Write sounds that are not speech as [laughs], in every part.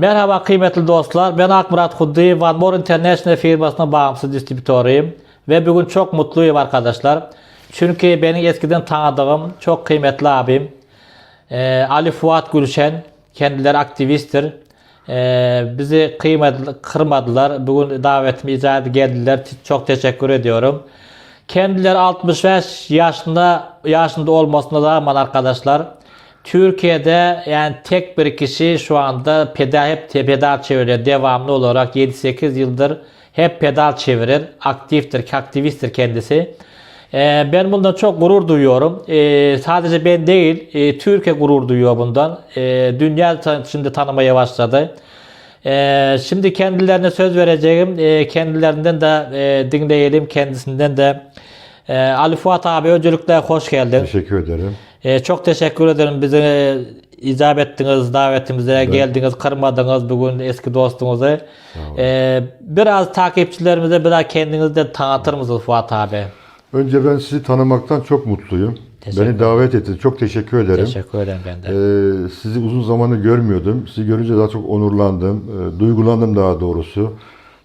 Merhaba kıymetli dostlar. Ben Akmurat Huddi, More International firmasının bağımsız distribütörüyüm. Ve bugün çok mutluyum arkadaşlar. Çünkü beni eskiden tanıdığım çok kıymetli abim e, Ali Fuat Gülşen, kendileri aktivisttir. E, bizi kıymetli, kırmadılar. Bugün davetimi icabı geldiler. Çok teşekkür ediyorum. Kendileri 65 yaşında yaşında olmasına rağmen arkadaşlar Türkiye'de yani tek bir kişi şu anda pedal hep pedal çeviriyor devamlı olarak 7-8 yıldır hep pedal çevirir. Aktiftir, aktivisttir kendisi. Ee, ben bundan çok gurur duyuyorum. Ee, sadece ben değil, e, Türkiye gurur duyuyor bundan. Ee, dünya şimdi tanımaya başladı. Ee, şimdi kendilerine söz vereceğim. Ee, kendilerinden de e, dinleyelim. Kendisinden de. Ee, Ali Fuat abi öncelikle hoş geldin. Teşekkür ederim. Ee, çok teşekkür ederim bize e, icap ettiniz, davetimize geldiniz, kırmadınız bugün eski dostumuzu. Ee, biraz takipçilerimize biraz kendinizi de tanıtır mısınız Fuat abi? Önce ben sizi tanımaktan çok mutluyum. Teşekkür Beni davet ettiniz. Çok teşekkür ederim. Teşekkür ederim ben de. Ee, sizi uzun zamandır görmüyordum. Sizi görünce daha çok onurlandım. Ee, duygulandım daha doğrusu.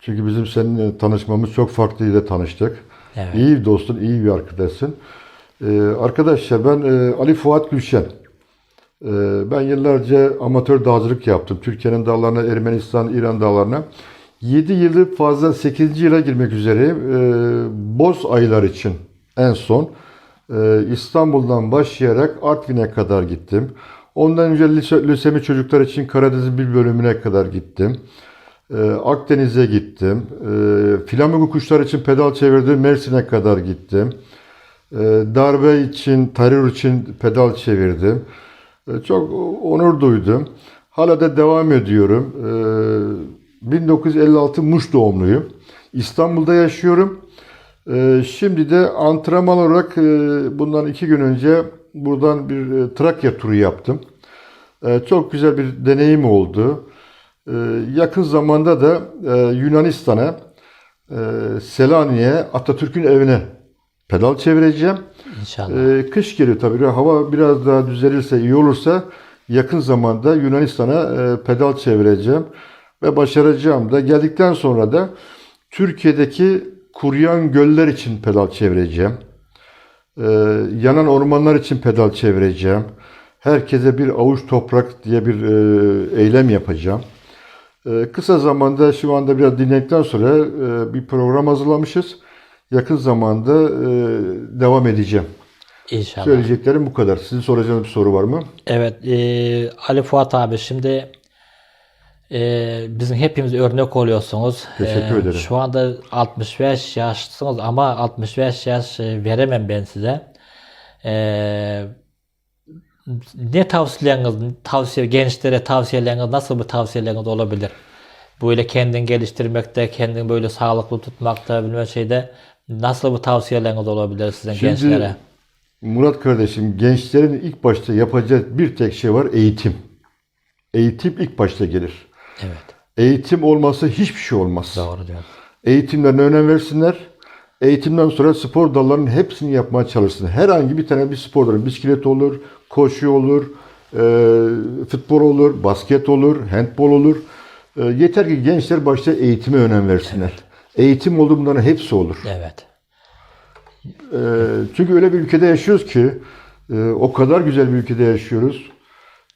Çünkü bizim seninle tanışmamız çok farklı ile tanıştık. Evet. İyi bir dostun, iyi bir arkadaşsın. Ee, arkadaşlar ben e, Ali Fuat Gülşen. Ee, ben yıllarca amatör dağcılık yaptım. Türkiye'nin dağlarına, Ermenistan, İran dağlarına. 7 yılı fazla 8. yıla girmek üzereyim. Ee, boz aylar için en son. Ee, İstanbul'dan başlayarak Artvin'e kadar gittim. Ondan önce lise, lösemi çocuklar için Karadeniz'in bir bölümüne kadar gittim. Ee, Akdeniz'e gittim. Ee, flamingo kuşlar için pedal çevirdim. Mersin'e kadar gittim. Ee, darbe için, terör için pedal çevirdim. Ee, çok onur duydum. Hala da devam ediyorum. Ee, 1956 Muş doğumluyum. İstanbul'da yaşıyorum. Ee, şimdi de antrenman olarak e, bundan iki gün önce buradan bir e, Trakya turu yaptım. Ee, çok güzel bir deneyim oldu. Ee, yakın zamanda da e, Yunanistan'a, Selanik'e, Atatürk'ün evine pedal çevireceğim. İnşallah. Ee, kış geliyor tabii. Hava biraz daha düzelirse, iyi olursa yakın zamanda Yunanistan'a e, pedal çevireceğim ve başaracağım da. Geldikten sonra da Türkiye'deki kuruyan göller için pedal çevireceğim. Ee, yanan ormanlar için pedal çevireceğim. Herkese bir avuç toprak diye bir e, eylem yapacağım. Ee, kısa zamanda şu anda biraz dinledikten sonra e, bir program hazırlamışız. Yakın zamanda e, devam edeceğim. İnşallah. Söyleyeceklerim bu kadar. Sizin soracağınız bir soru var mı? Evet, e, Ali Fuat abi şimdi e, bizim hepimiz örnek oluyorsunuz. Teşekkür E, ederim. Şu anda 65 yaşlısınız ama 65 yaş e, veremem ben size. E, ne tavsiyeleriniz, tavsiye gençlere tavsiyeleriniz nasıl bir tavsiyeleriniz olabilir? Böyle kendini geliştirmekte, kendini böyle sağlıklı tutmakta, bilmem şeyde nasıl bir tavsiyeleriniz olabilir sizin Şimdi- gençlere? Murat kardeşim, gençlerin ilk başta yapacağı bir tek şey var, eğitim. Eğitim ilk başta gelir. Evet, Eğitim olmazsa hiçbir şey olmaz. doğru diyorsun. Eğitimlerine önem versinler. Eğitimden sonra spor dallarının hepsini yapmaya çalışsın. Herhangi bir tane bir spor dalı, bisiklet olur, koşu olur, e, futbol olur, basket olur, handbol olur. E, yeter ki gençler başta eğitime önem versinler. Eğitim oldu bunların hepsi olur. Evet. E, çünkü öyle bir ülkede yaşıyoruz ki, e, o kadar güzel bir ülkede yaşıyoruz.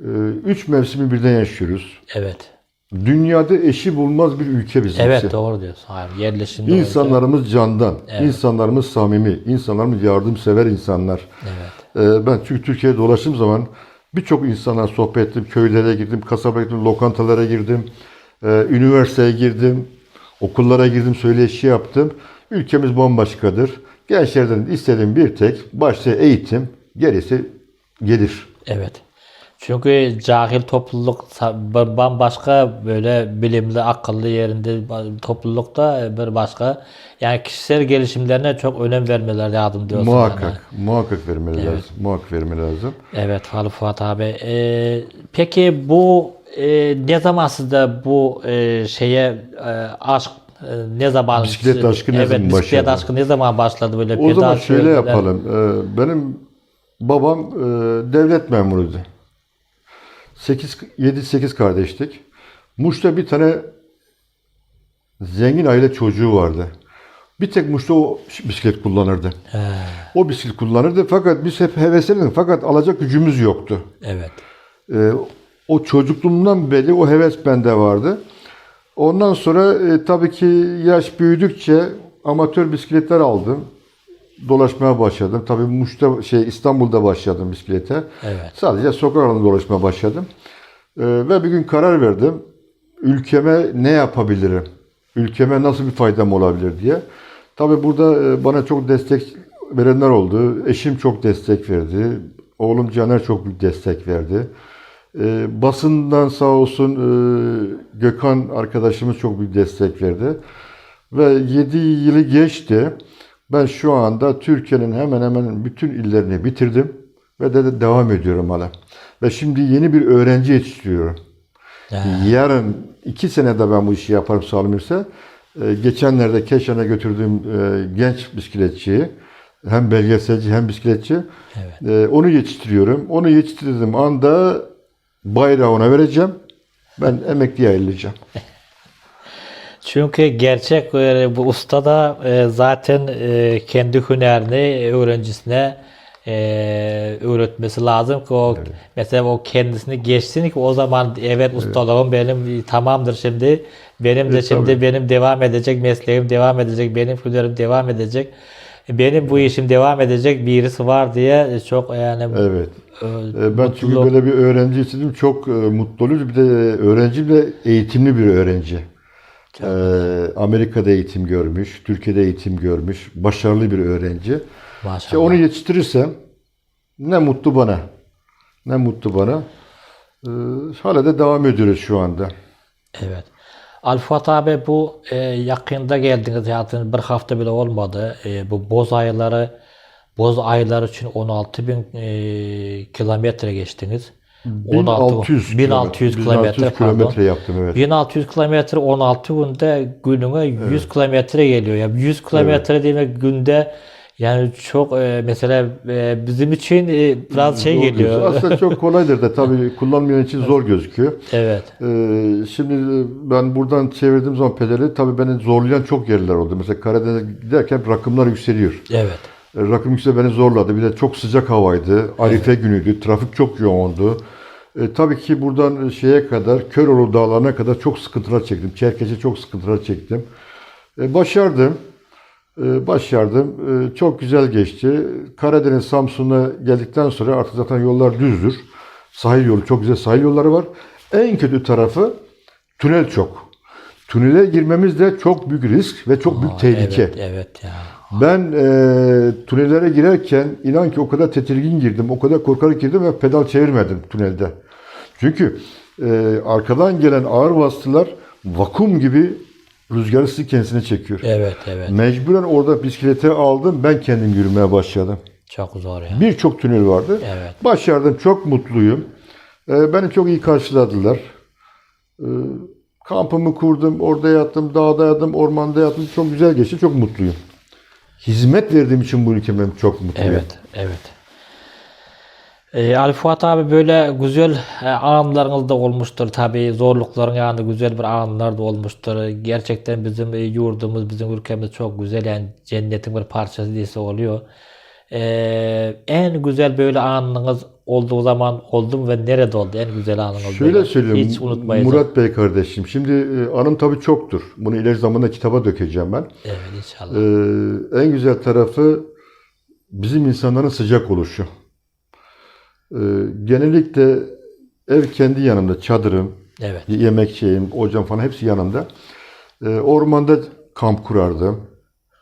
E, üç mevsimi birden yaşıyoruz. Evet. Dünyada eşi bulmaz bir ülke bizimki. Evet doğru diyorsun. Hayır, yerleşimde olunca- İnsanlarımız candan, insanlarımız samimi, insanlarımız yardımsever insanlar. Evet. Ee, ben çünkü Türkiye'de dolaştığım zaman birçok insanla sohbet ettim, köylere girdim, kasaba gittim, lokantalara girdim, ee, üniversiteye girdim, okullara girdim, söyleşi yaptım. Ülkemiz bambaşkadır. Gençlerden istediğim bir tek başta eğitim, gerisi gelir. Evet. Çünkü cahil topluluk bambaşka böyle bilimli, akıllı yerinde toplulukta bir başka. Yani kişisel gelişimlerine çok önem vermeler lazım diyorsun. Muhakkak, yani. muhakkak vermeleri lazım. Muhakkak vermeleri lazım. Evet Ali Fuat abi. Ee, peki bu e, ne zaman sizde bu e, şeye e, aşk e, ne zaman Bisiklet aşkı ne evet, zaman bisiklet başladı? aşkı ne zaman başladı böyle O zaman şöyle çevirmeler? yapalım. Ee, benim babam e, devlet memuruydu. 8 7 8 kardeştik. Muş'ta bir tane zengin aile çocuğu vardı. Bir tek Muş'ta o bisiklet kullanırdı. He, O bisiklet kullanırdı fakat biz hep heveslendik fakat alacak gücümüz yoktu. evet. Ee, o çocukluğumdan beri o heves bende vardı. Ondan sonra e, tabii ki yaş büyüdükçe amatör bisikletler aldım. Dolaşmaya başladım. Tabii Muş'ta şey İstanbul'da başladım bisiklete. Evet. Sadece sokak aralarında dolaşmaya başladım. Ee, ve bir gün karar verdim. Ülkeme ne yapabilirim? Ülkeme nasıl bir faydam olabilir diye. Tabii burada e, bana çok destek verenler oldu. Eşim çok destek verdi. Oğlum Caner çok büyük destek verdi. Ee, basından sağ olsun e, Gökhan arkadaşımız çok büyük destek verdi. Ve 7 yılı geçti. Ben şu anda Türkiye'nin hemen hemen bütün illerini bitirdim. Ve de, de devam ediyorum hala. Ve şimdi yeni bir öğrenci yetiştiriyorum. He, Yarın iki senede ben bu işi yaparım sağlanırsa. e, geçenlerde Keşan'a götürdüğüm e, genç bisikletçiyi hem belgeselci hem bisikletçi Evet. e, onu yetiştiriyorum. Onu yetiştirdiğim anda bayrağı ona vereceğim. Ben emekliye ayrılacağım. [laughs] Çünkü gerçek e, bu usta da e, zaten e, kendi hünerini öğrencisine e, öğretmesi lazım ki o mesela o kendisini geçsin ki o zaman evet ustalığım benim tamamdır şimdi benim de Evet, şimdi tabii. benim devam edecek mesleğim devam edecek benim hünerim devam edecek benim bu işim devam edecek birisi var diye çok yani Evet. E, E, Ben çünkü mutluluk- böyle bir öğrenci istedim. Çok e, mutlu oluyoruz. Bir de e, öğrenci de eğitimli bir öğrenci. E, Amerika'da eğitim görmüş, Türkiye'de eğitim görmüş, başarılı bir öğrenci. maşallah. İşte onu yetiştirirsem ne mutlu bana. Ne mutlu bana. E, hala da devam ediyoruz şu anda. Evet. Alfuat abi bu e, yakında geldiniz zaten bir hafta bile olmadı. E, bu boz ayları boz ayları için 16 bin e, kilometre geçtiniz. 1600 1600 kilometre kilometre yaptım evet. 1600 kilometre 16 günde gününe 100 kilometre geliyor. Ya 100 kilometre demek günde yani çok e, mesela e, bizim için e, biraz şey Zor geliyor. gözüküyor. Aslında çok [laughs] kolaydır da tabii kullanmayan için zor gözüküyor. evet. Ee, şimdi ben buradan çevirdiğim zaman pedali tabii beni zorlayan çok yerler oldu. Mesela Karadeniz'e giderken rakımlar yükseliyor. Evet. E, Rakım yükseliyor beni zorladı. Bir de çok sıcak havaydı. Arife günüydü. Trafik çok yoğundu. E, tabii ki buradan şeye kadar, Köroğlu dağlarına kadar çok sıkıntılar çektim. Çerkeş'e çok sıkıntılar çektim. E, başardım. E, başardım. E, çok güzel geçti. Karadeniz Samsun'a geldikten sonra artık zaten yollar düzdür. Sahil yolu, çok güzel sahil yolları var. En kötü tarafı tünel çok. Tünele girmemiz de çok büyük risk ve çok büyük tehlike. Evet, evet ya. Ben e, tünellere girerken inan ki o kadar tedirgin girdim, o kadar korkarak girdim ve pedal çevirmedim tünelde. Çünkü e, arkadan gelen ağır vasıtalar vakum gibi rüzgarı sizi kendisine çekiyor. Evet, evet. Mecburen orada bisiklete aldım, ben kendim yürümeye başladım. Çok zor ya. Birçok tünel vardı. Evet. Başardım, çok mutluyum. E, beni çok iyi karşıladılar. E, kampımı kurdum, orada yattım, dağda yattım, ormanda yattım. Çok güzel geçti, çok mutluyum. Hizmet verdiğim için bu ülkeme çok mutluyum. Evet, evet. Ee, Ali Fuat abi böyle güzel e, anlarınız da olmuştur tabii. Zorlukların yanında güzel bir anlar da olmuştur. Gerçekten bizim e, yurdumuz, bizim ülkemiz çok güzel. Yani cennetin bir parçası diyse oluyor. Ee, en güzel böyle anınız olduğu zaman oldu mu ve nerede oldu en güzel anınız? Şöyle böyle? söyleyeyim Hiç unutmayacağım. Murat Bey kardeşim. Şimdi e, anım tabii çoktur. Bunu ileri zamanda kitaba dökeceğim ben. Evet inşallah. Ee, en güzel tarafı bizim insanların sıcak oluşu. Ee, genellikle ev kendi yanımda, çadırım, evet. yemek şeyim, ocağım falan hepsi yanımda. Ee, ormanda kamp kurardım.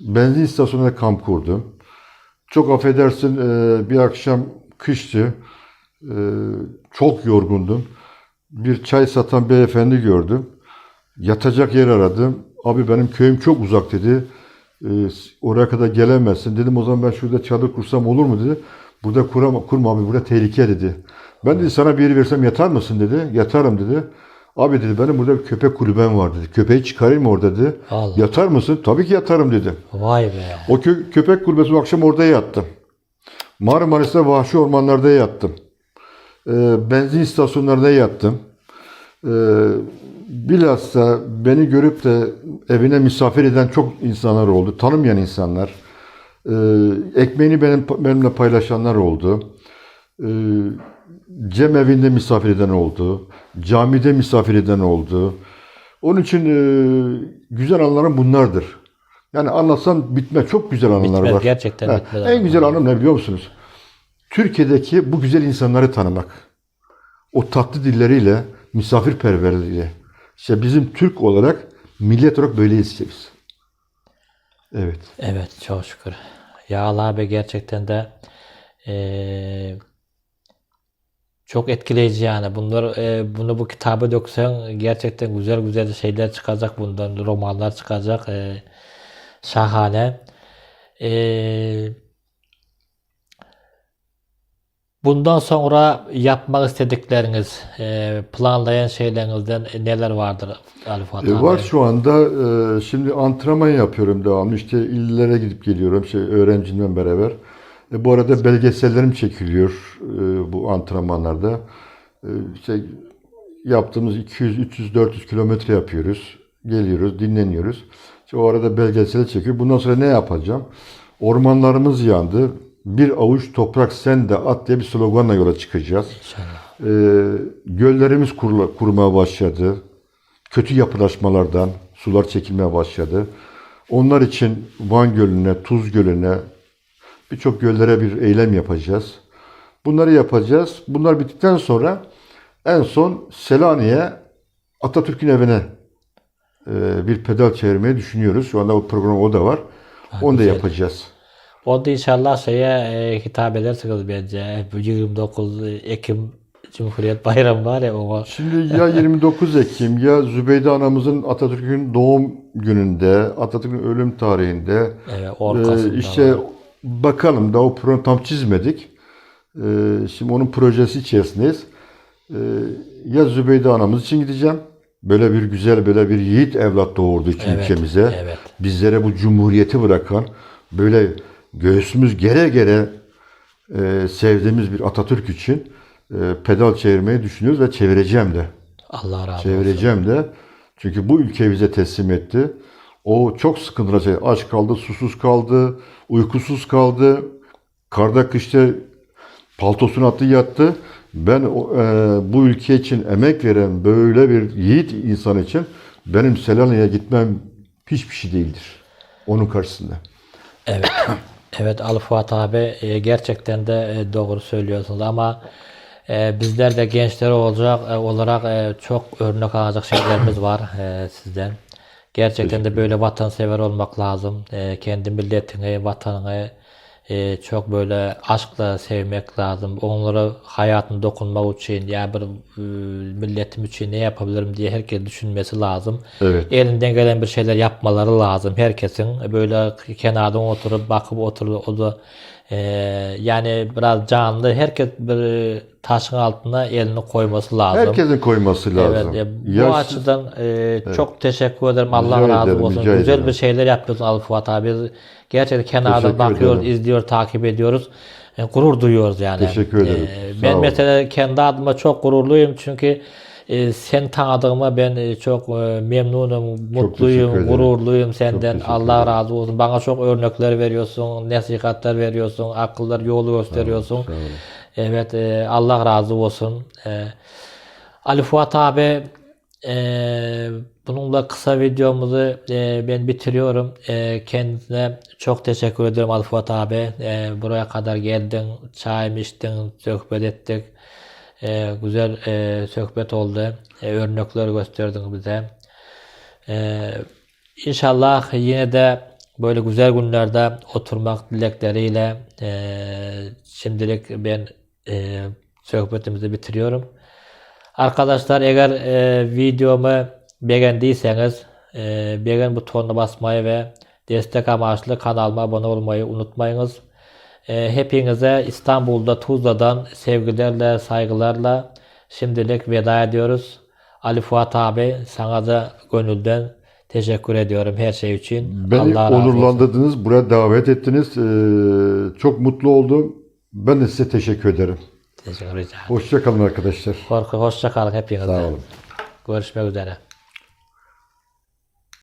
Benzin istasyonunda kamp kurdum. Çok affedersin e, bir akşam kıştı. E, çok yorgundum. Bir çay satan beyefendi gördüm. Yatacak yer aradım. Abi benim köyüm çok uzak dedi. E, oraya kadar gelemezsin. Dedim o zaman ben şurada çadır kursam olur mu dedi. Burada kurama, kurma abi burada tehlike dedi. Ben dedi sana bir yeri versem yatar mısın dedi. Yatarım dedi. Abi dedi benim burada bir köpek kulübem var dedi. Köpeği çıkarayım orada dedi. Allah. Yatar mısın? Tabii ki yatarım dedim. Vay be. O kö- köpek kulübesi akşam orada yattım. Marmaris'te vahşi ormanlarda yattım. Ee, benzin istasyonlarında yattım. Ee, bilhassa beni görüp de evine misafir eden çok insanlar oldu. Tanımayan insanlar. Ee, ekmeğini benim, benimle paylaşanlar oldu. Ee, Cem evinde misafir eden oldu. Camide misafir eden oldu. Onun için e, güzel anılarım bunlardır. Yani anlatsam bitme çok güzel anılar Bitmez, var. gerçekten Ha, bitmez En güzel anım ne biliyor musunuz? Türkiye'deki bu güzel insanları tanımak. O tatlı dilleriyle, misafirperverliğiyle. İşte bizim Türk olarak, millet olarak böyleyiz işte biz. Evet. Evet çok şükür. Ya Allah abi gerçekten de eee, çok etkileyici yani. Bunlar eee, bunu bu kitaba döksen gerçekten güzel güzel şeyler çıkacak bundan. Romanlar çıkacak. eee, şahane. Eee, bundan sonra yapmak istedikleriniz, eee, planlayan şeylerinizden neler vardır Ali Fuat E, abi? var şu anda e, şimdi antrenman yapıyorum devamlı. İşte illere gidip geliyorum şey öğrencimle beraber. E, bu arada belgesellerim çekiliyor e, bu antrenmanlarda. E, işte yaptığımız 200, 300, 400 kilometre yapıyoruz. Geliyoruz, dinleniyoruz. İşte o arada belgesel çekiyor. Bundan sonra ne yapacağım? Ormanlarımız yandı. Bir avuç toprak sen de at diye bir sloganla yola çıkacağız. İnşallah. Ee, göllerimiz kurula, kurumaya başladı. Kötü yapılaşmalardan sular çekilmeye başladı. Onlar için Van Gölü'ne, Tuz Gölü'ne, birçok göllere bir eylem yapacağız. Bunları yapacağız. Bunlar bittikten sonra en son Selanik'e Atatürk'ün evine e, bir pedal çevirmeyi düşünüyoruz. Şu anda o program o da var. Onu da güzel. yapacağız. O da inşallah şeye e, hitap edersiniz bence. Bu 29 Ekim Cumhuriyet Bayramı var ya o. Şimdi ya [laughs] 29 Ekim ya Zübeyde anamızın Atatürk'ün doğum gününde, Atatürk'ün ölüm tarihinde Evet, e, işte var. Bakalım da o programı tam çizmedik. E, şimdi onun projesi içerisindeyiz. E, ya Zübeyde anamız için gideceğim. Böyle bir güzel, böyle bir yiğit evlat doğurduğu için Evet, ülkemize. evet. Bizlere bu cumhuriyeti bırakan, böyle göğsümüz gere gere e, sevdiğimiz bir Atatürk için e, pedal çevirmeyi düşünüyoruz ve çevireceğim de. Allah razı olsun. Çevireceğim de. Çünkü bu ülke bize teslim etti. O çok sıkıntılı şey. Aç kaldı, susuz kaldı, uykusuz kaldı. Karda kışta paltosunu attı yattı. Ben e, bu ülke için emek veren böyle bir yiğit insan için benim Selanik'e gitmem hiçbir şey değildir. Onun karşısında. Evet. [coughs] Evet Ali Fuat abi e, gerçekten de e, doğru söylüyorsunuz ama e, bizler de gençler olacak olarak çok örnek alacak şeylerimiz var sizden. Gerçekten de böyle vatansever olmak lazım. E, kendi milletini, vatanını e, çok böyle aşkla sevmek lazım. Onlara hayatını dokunmak için ya bir e, milletim için ne yapabilirim diye herkes düşünmesi lazım. Evet. Elinden gelen bir şeyler yapmaları lazım herkesin. Böyle kenardan oturup bakıp oturup o da e, yani biraz canlı herkes bir taşın altına elini koyması lazım. Herkesin koyması lazım. Evet, e, bu Yaş- açıdan e, çok teşekkür ederim. Allah Rica razı ederim, olsun. Güzel ederim. bir şeyler yapıyorsun Ali Fuat abi. Gerçekten Teşekkür bakıyoruz, ederim. izliyor, takip ediyoruz. E, gurur duyuyoruz yani. Teşekkür ederim. E, Sağ ben olun. mesela kendi adıma çok gururluyum çünkü e, sen tanıdığıma ben e, çok e, memnunum, mutluyum, gururluyum senden. Allah razı olsun. Bana çok örnekler veriyorsun, nasihatler veriyorsun, akıllar yolu gösteriyorsun. sağ olun. Evet, e, Allah razı olsun. E, Ali Fuat abi e, bununla kısa videomuzu e, ben bitiriyorum. E, kendisine çok teşekkür ediyorum Ali Fuat abi. E, buraya kadar geldin, çay içtin, sohbet ettik. E, güzel e, sohbet oldu. E, örnekler gösterdin bize. E, inşallah yine de böyle güzel günlerde oturmak dilekleriyle e, şimdilik ben e, sohbetimizi bitiriyorum. Arkadaşlar eğer e, videomu beğendiyseniz e, beğen butonuna basmayı ve destek amaçlı kanalıma abone olmayı unutmayınız. E, hepinize İstanbul'da Tuzla'dan sevgilerle, saygılarla şimdilik veda ediyoruz. Ali Fuat abi sana da gönülden teşekkür ediyorum her şey için. Beni Allah onurlandırdınız, buraya davet ettiniz. Ee, çok mutlu oldum. Ben de size teşekkür ederim. Teşekkür ederim. Hoşça kalın arkadaşlar. Hoşça kalın hepinize. Sağ olun. Görüşmek üzere.